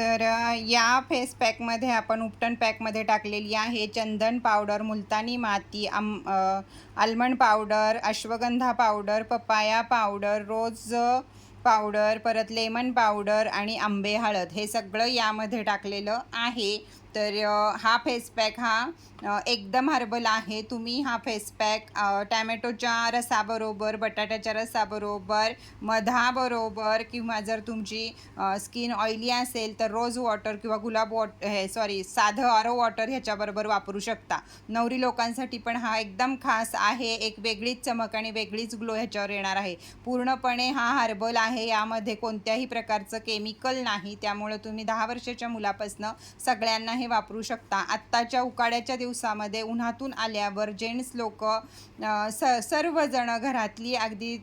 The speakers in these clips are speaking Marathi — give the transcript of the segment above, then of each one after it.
तर या फेस पॅकमध्ये आपण उपटन पॅकमध्ये टाकलेली आहे चंदन पावडर मुलतानी माती आम almond powder ashwagandha powder papaya powder rose powder परत लेमन पावडर आणि आंबे हळद हे सगळं यामध्ये टाकलेलं आहे. तर हा फेस पॅक हा एकदम हर्बल आहे. तुम्ही हा फेस पॅक टॅमॅटोच्या रसाबरोबर बटाट्याच्या रसाबरोबर मधाबरोबर किंवा जर तुमची स्किन ऑइली असेल तर रोज वॉटर किंवा गुलाब वॉट हे सॉरी साधं आरो वॉटर ह्याच्याबरोबर वापरू शकता. नवरी लोकांसाठी पण हा एकदम खास आहे. एक वेगळीच चमक आणि वेगळीच ग्लो ह्याच्यावर येणार आहे. पूर्णपणे हा हर्बल आहे. यामध्ये कोणत्याही प्रकारचं केमिकल नाही त्यामुळं तुम्ही दहा वर्षाच्या मुलापासनं सगळ्यांना हे वापरू शकता. आत्ताच्या उकाड्याच्या दिवसामध्ये उन्हातून आल्यावर जेंट्स लोक स सर्वजण घरातली अगदी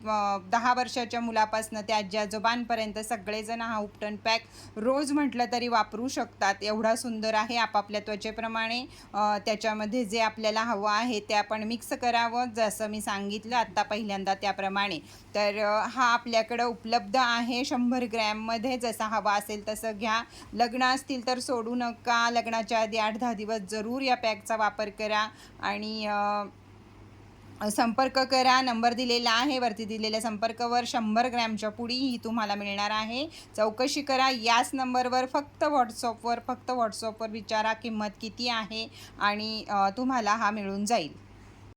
दहा वर्षाच्या मुलापासनं ते आजी आजोबांपर्यंत सगळेजण हा उपटन पॅक रोज म्हटलं तरी वापरू शकतात. एवढा सुंदर आहे आपापल्या त्वचेप्रमाणे. त्याच्यामध्ये जे आपल्याला हवं आहे ते आपण मिक्स करावं जसं मी सांगितलं आत्ता पहिल्यांदा त्याप्रमाणे. तर हा आपल्याकडं उपलब्ध उपलब्ध आहे शंभर ग्रॅममध्ये जसा हवा असेल तसं घ्या. लग्न असतील तर सोडू नका. लग्नाच्या आधी आठ दहा दिवस जरूर या पॅकचा वापर करा. आणि संपर्क करा. नंबर दिलेला आहे. वरती दिलेल्या संपर्कावर शंभर ग्रॅमच्या पुडी ही तुम्हाला मिळणार आहे. चौकशी करा. याच नंबरवर फक्त व्हॉट्सअपवर फक्त व्हॉट्सअपवर विचारा किंमत किती आहे आणि तुम्हाला हा मिळून जाईल.